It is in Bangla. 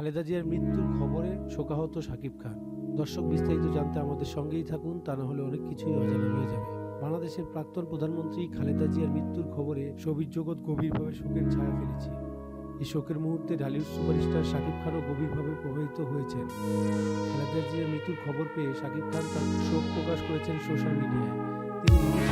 খালেদা জিয়ার মৃত্যুর খবরে শোকাহত সাকিব খান। দর্শক বিস্তারিত জানতে আমাদের সঙ্গেই থাকুন, তা না হলে অনেক কিছুই অজানা হয়ে যাবে। বাংলাদেশের প্রাক্তন প্রধানমন্ত্রী খালেদা জিয়ার মৃত্যুর খবরে শোবিজ জগৎ গভীরভাবে শোকের ছায়া ফেলেছে। এই শোকের মুহূর্তে ঢালিউড সুপারস্টার শাকিব খানও গভীরভাবে প্রভাবিত হয়েছেন। খালেদা জিয়ার মৃত্যুর খবর পেয়ে শাকিব খান তার শোক প্রকাশ করেছেন সোশ্যাল মিডিয়ায়। তিনি